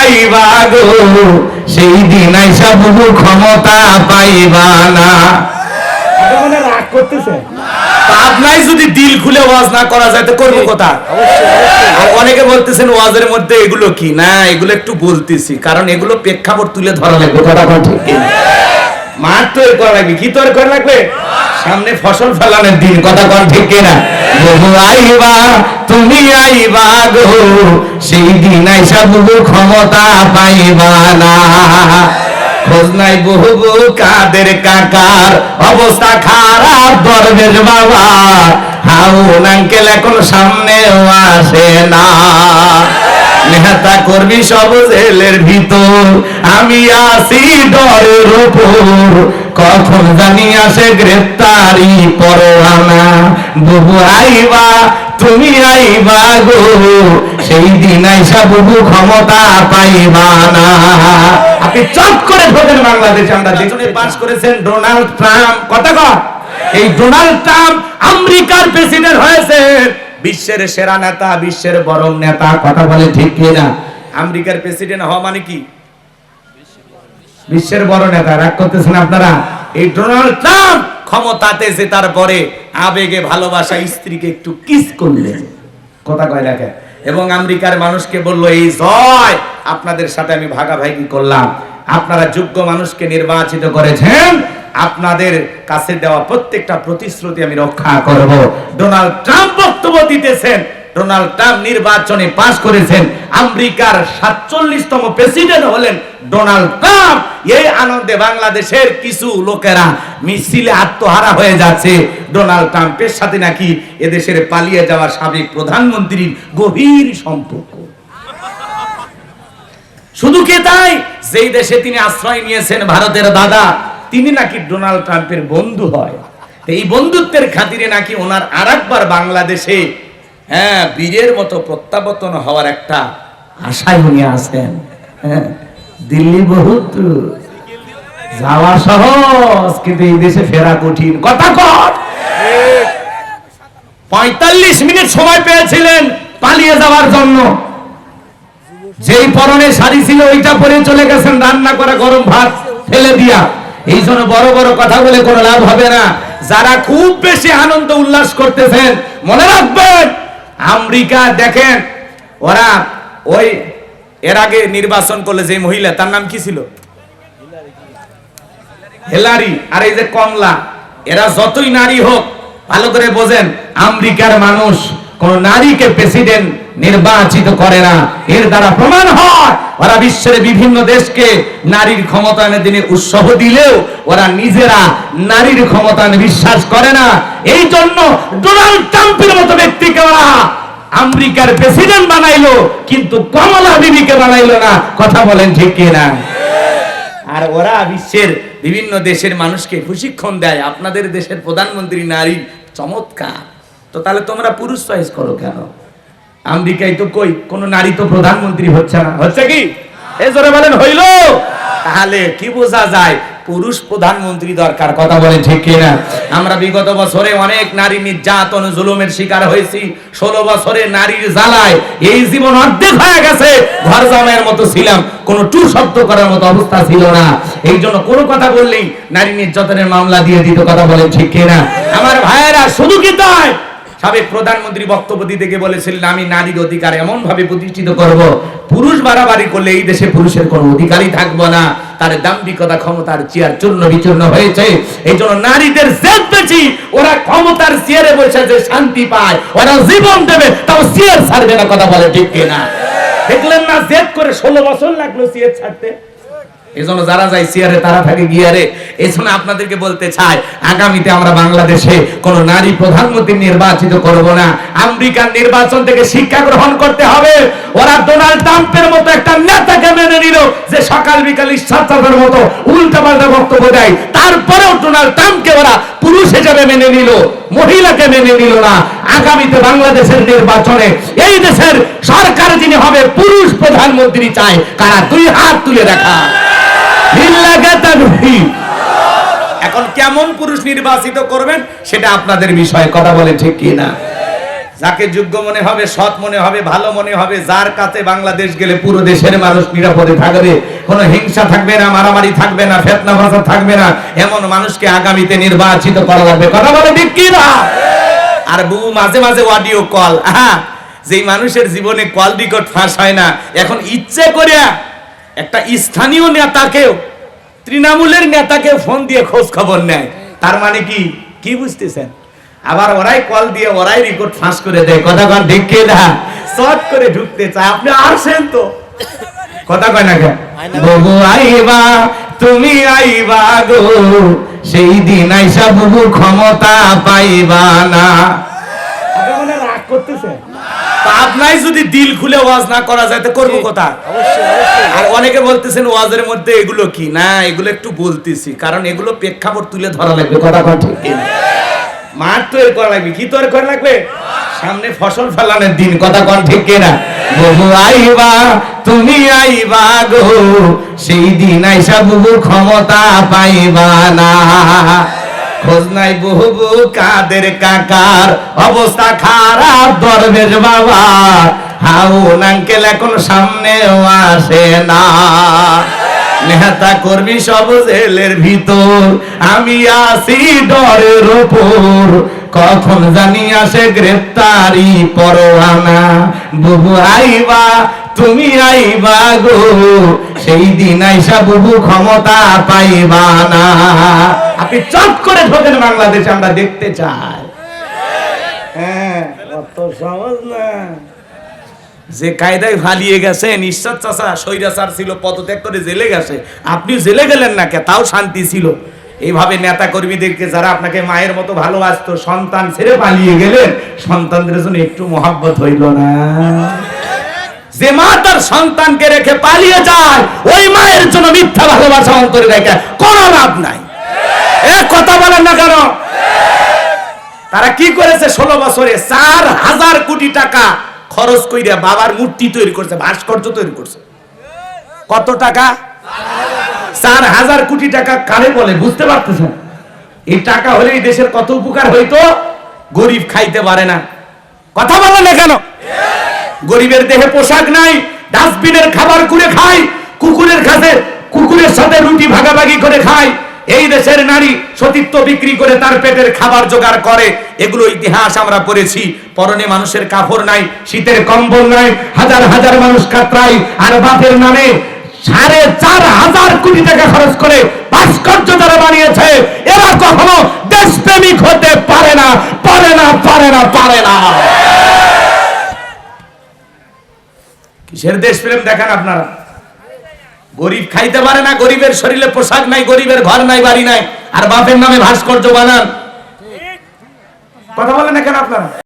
আইবা গো সেই দিন আইসা বহু ক্ষমতা পাইবা না। রাগ করতেছে? যদি দিল খুলে ওয়াজ না করা যায় তো করব কথা। অনেকে বলতেছেন ওয়াজের মধ্যে এগুলো কি? না এগুলো একটু বলতেছি কারণ এগুলো প্রেক্ষাপট তুলে ধরা লাগবে কথা ঠিক মাঠ তৈরি করা লাগবে কি তৈরি করা লাগবে? সামনে ফসল ফেলানোর দিন কথা কোন ঠিক কিনা? বহু আইবা, তুমি আইবা গো। সেই দিন আইসা বহু ক্ষমতা পাইবা না। খোঁজ নাই বহু কাদের কাকার অবস্থা খারাপ, দরবেশ বাবা হাউন আঙ্কেল এখন সামনেও আসে না। নেতা কর্মী সব জেলের ভিতর আমি আসি ডরের উপর। কখন জানি আসে গ্রেপ্তারি পরোয়ানা। বহু আইবা তুমি আইবা গো। সেই দিন আইসা বহু ক্ষমতা পাইবা না। আপনি চট করে ঢোকেন বাংলাদেশে আমরা যেখানে পাস করেছেন ডোনাল্ড ট্রাম্প। কথা কর এই ডোনাল্ড ট্রাম্প আমেরিকার প্রেসিডেন্ট হয়েছে। বিশ্বের সেরা নেতা, বিশ্বের বড় নেতা, কথা বলে ঠিক কিনা? আমেরিকার প্রেসিডেন্ট হওয়া মানে কি? বিশ্বের বড় নেতা, রাগ করতেছেন আপনারা? এই ডোনাল্ড ট্রাম্প ক্ষমতাতে জেতার পরে আবেগে ভালোবাসা স্ত্রীকে একটু কিস করলেন। কথা কয় দেখে এবং আমেরিকার মানুষকে বলল, এই জয়, আপনাদের সাথে আমি ভাগাভাগি করলাম। আপনারা যোগ্য মানুষকে নির্বাচিত করেছেন আপনাদের কাছে দেওয়া প্রত্যেকটা প্রতিশ্রুতি আমি রক্ষা করব। ডোনাল্ড ট্রাম্প বক্তব্য দিতেছেন। ডোনাল্ড ট্রাম্প নির্বাচনে পাশ করেছেন। আমেরিকার সাতচল্লিশতম প্রেসিডেন্ট হলেন ডোনাল্ড ট্রাম্প। এই আনন্দে বাংলাদেশের কিছু লোকেরা মিছিলে আত্মহারা হয়ে যাচ্ছে। ডোনাল্ড ট্রাম্পের সাথে নাকি এদেশের পালিয়ে যাওয়া সাবেক প্রধানমন্ত্রীর গভীর সম্পর্ক। শুধু কে তাই? যেই দেশে তিনি আশ্রয় নিয়েছেন ভারতের দাদা তিনি নাকি ডোনাল্ড ট্রাম্পের বন্ধু হয়। এই বন্ধুত্বের খাতিরে নাকি ওনার আরেকবার বাংলাদেশে হ্যাঁ বীরের মতো প্রত্যাবর্তন হওয়ার একটা আশায় উনি আছেন। হ্যাঁ, দিল্লি বহুত। যাওয়া সহজ কিন্তু এই দেশে ফেরা কঠিন। কথা কর। পঁয়তাল্লিশ মিনিট সময় পেয়েছিলেন পালিয়ে যাওয়ার জন্য। যেই পরনে শাড়ি ছিল ওইটা পরে চলে গেছেন রান্না করা গরম ভাত ফেলে দিয়া। এই জন্য বড় বড় কথা বলে কোনো লাভ হবে না। যারা খুব বেশি আনন্দ উল্লাস করতেছেন, মনে রাখবেন, আমেরিকা দেখেন, ওরা ওই এর আগে নির্বাচন করলে যে মহিলা, তার নাম কি ছিল? হেলারি। আর এই যে কমলা, এরা যতই নারী হোক, ভালো করে বোঝেন, আমেরিকার মানুষ কোন নারীকে প্রেসিডেন্ট নির্বাচিত করে না। এর দ্বারা প্রমাণ হয়। ওরা বিশ্বের বিভিন্ন দেশকে নারীর ক্ষমতায়নের দিনে উৎসাহ দিলেও ওরা নিজেরা নারীর ক্ষমতায়নে বিশ্বাস করে না। এই জন্য ডোনাল্ড ট্রাম্পের মতো ব্যক্তিকে ওরা আমেরিকার প্রেসিডেন্ট বানাইলো, কিন্তু কমলা বিবিকে বানাইলো না। কথা বলেন ঠিক কিনা? আর ওরা বিশ্বের বিভিন্ন দেশের মানুষকে প্রশিক্ষণ দেয়। আপনাদের দেশের প্রধানমন্ত্রী নারী, চমৎকার। তো তাহলে তোমরা পুরুষ চয়েস করো কেন? আমেরিকায় তো কই, কোন নারী তো প্রধানমন্ত্রী হচ্ছে না। হচ্ছে কি? এই জোরে বলেন, হইল? তাহলে কি বোঝা যায়, পুরুষ প্রধানমন্ত্রী দরকার, কথা বলে ঠিক কিনা? আমরা বিগত বছরে অনেক নারী নির্যাতন, জুলুমের শিকার হয়েছি। ষোলো বছরে নারীর জ্বালায় এই জীবন অর্ধেক হয়ে গেছে। ঘর জামাইয়ের মতো ছিলাম, কোন টু শব্দ করার মতো অবস্থা ছিল না। এই জন্য কোনো কথা বললেই নারী নির্যাতনের মামলা দিয়ে দিত, কথা বলে ঠিক কিনা? আমার ভাইয়েরা, শুধু কি তাই? সাবেক প্রধানমন্ত্রী বক্তব্য দিতে গিয়ে বলেছিলেন, আমি নারীর অধিকার এমন ভাবে প্রতিষ্ঠিত করব, পুরুষ বাড়াবাড়ি করলে এই দেশে পুরুষের কোনো অধিকারই থাকব না। তার দাম্ভিকতা, ক্ষমতার চেয়ার চূর্ণ বিচূর্ণ হয়েছে। এই জন্য নারীদের জেদ বেশি। ওরা ক্ষমতার চেয়ারে বসে যে শান্তি পায়, ওরা জীবন দেবে, তাও চেয়ার ছাড়বে না, কথা বলে ঠিক কিনা? দেখলেন না, জেদ করে ষোলো বছর লাগল চেয়ার ছাড়তে। এজন্য যারা যায় সিয়ারে, তারা থাকে গিয়ারে। আপনাদেরকে বলতে চাই, আগামীতে আমরা বাংলাদেশে কোন নারী প্রধানমন্ত্রী নির্বাচিত করব না। আমেরিকার নির্বাচন থেকে শিক্ষা গ্রহণ করতে হবে। ওরা ডোনাল্ড ট্রাম্পের মতো একটা নেতাকে মেনে নিল, যে সকাল বিকাল ইচ্ছাচারের মতো উল্টা পাল্টা বক্তব্য দেয়। তারপরেও ডোনাল্ড ট্রাম্পকে ওরা পুরুষ হিসেবে মেনে নিল, মহিলাকে মেনে নিল না। আগামীতে বাংলাদেশের নির্বাচনে এই দেশের সরকার যিনি হবে, পুরুষ প্রধানমন্ত্রী চায়। কারা? দুই হাত তুলে দেখা। এখন কেমন পুরুষ নির্বাচিত করবেন, সেটা আপনাদের বিষয় কথা বলে ঠিক কি না যাকে যোগ্য মনে হবে, সৎ মনে হবে, ভালো মনে হবে, যার কাছে বাংলাদেশ গেলে পুরো দেশের মানুষ নিরাপদে থাকবে, কোনো হিংসা থাকবে না, মারামারি থাকবে না ফেতনা ভাষা থাকবে না, এমন মানুষকে আগামীতে নির্বাচিত করা লাগবে। কথা বলে ঠিক কি না আর বহু মাঝে মাঝে অডিও কল হ্যাঁ যেই মানুষের জীবনে কল বিকট ফাঁস হয় না, এখন ইচ্ছে করিয়া একটা স্থানীয় নেতাকেও, তৃণমূলের নেতাকে ফোন দিয়ে খোঁজ খবর নেয়। তার মানে কি? কি বুঝতেছেন? আবার ওরাই কল দিয়ে ওরাই রেকর্ড ফাঁস করে দেয়। কথা কন দেখে না? শর্ট করে ঢুকতে চায়। আপনি আসেন তো। কথা কয় না কেন? বুবু আইবা, তুমি আইবা গো। সেই দিন আইসা বুবু ক্ষমতা পাইবা না। আপনি মানে রাগ করতেছেন? আপনাই যদি দিল খুলে ওয়াজ না করা যায় তো করব কথা আর অনেকে বলতেছেন ওয়াজের মধ্যে এগুলো কি? না এগুলো একটু বলতেছি কারণ এগুলো প্রেক্ষাপট তুলে ধরা লাগবে। কথা ঠিক। মাঠ তৈরি করা লাগবে কি তৈরি করা লাগবে? সামনে ফসল ফেলানোর দিন কথা কন ঠিক কিনা বহু আইবা তুমি আইবা গো সেই দিন আইসা বুবু ক্ষমতা পাইবা না। খোঁজ নাই বহু কাদের কাকার। অবস্থা খারাপ, দরবেশ বাবা। হাউন আঙ্কেল এখন সামনেও আসে না। নেতা কর্মী সব জেলের ভিতর। আমি আসি ডরের ওপর। কখন জানি আসে গ্রেফতারি পরোয়ানা। বুবু আইবা, তুমি আইবা গো। সেই দিন আইসা বুবু ক্ষমতা পাইবা না। আপনি চট করে ঢোকেন বাংলাদেশে, আমরা দেখতে চাই। হ্যাঁ যে কায়দায় ভালিয়ে গেছেন ঈশ্বর চাষা স্বৈরাচার ছিল, পদত্যাগ করে জেলে গেছে। আপনি জেলে গেলেন না কে? তাও শান্তি ছিল। এইভাবে নেতা কর্মীদেরকে যারা আপনাকে মায়ের মতো ভালোবাসতো, সন্তান ছেড়ে পালিয়ে গেলেন, সন্তানদের জন্য একটু মহাব্বত হইল না। যে মা তার সন্তানকে রেখে পালিয়ে যায়, ওই মায়ের জন্য মিথ্যা ভালোবাসা অন্তরে রেখে কোনো লাভ নাই। এ কথা বলেন না কেন? তারা কি করেছে ষোলো বছরে? চার হাজার কোটি টাকা খরচ কইরা বাবার মূর্তি তৈরি করছে, ভাস্কর্য তৈরি করছে। কত টাকা? চার হাজার কোটি টাকা কারে বলে, বুঝতে পারতেছেন? এই টাকা হলে এই দেশের কত উপকার হইতো? গরিব খাইতে পারে না। কথা বলে না কেন? গরিবের দেহে পোশাক নাই, ডাস্টবিনের খাবার কুড়ে খায় কুকুরের কাছে, কুকুরের সাথে রুটি ভাগাভাগি করে খায় এই দেশের নারী সতীত্ব বিক্রি করে তার পেটের খাবার জোগাড় করে। এগুলো ইতিহাস আমরা পড়েছি। পরনে মানুষের কাপড় নাই, শীতের কম্বল নাই, হাজার হাজার মানুষ কাতরাই আর বাপের নামে সাড়ে চার হাজার কোটি টাকা খরচ করে ভাস্কর্য যারা বানিয়েছে। এরা কখনো দেশপ্রেমিক হতে পারে না পারে না পারে না পারে না। কিসের দেশপ্রেম দেখেন আপনারা? গরিব খাইতে পারে না গরিবের শরীরে পোশাক নাই গরিবের ঘর নাই বাড়ি নাই আর বাপের নামে ভাস্কর্য বানান। কথা বলেন এখানে আপনারা?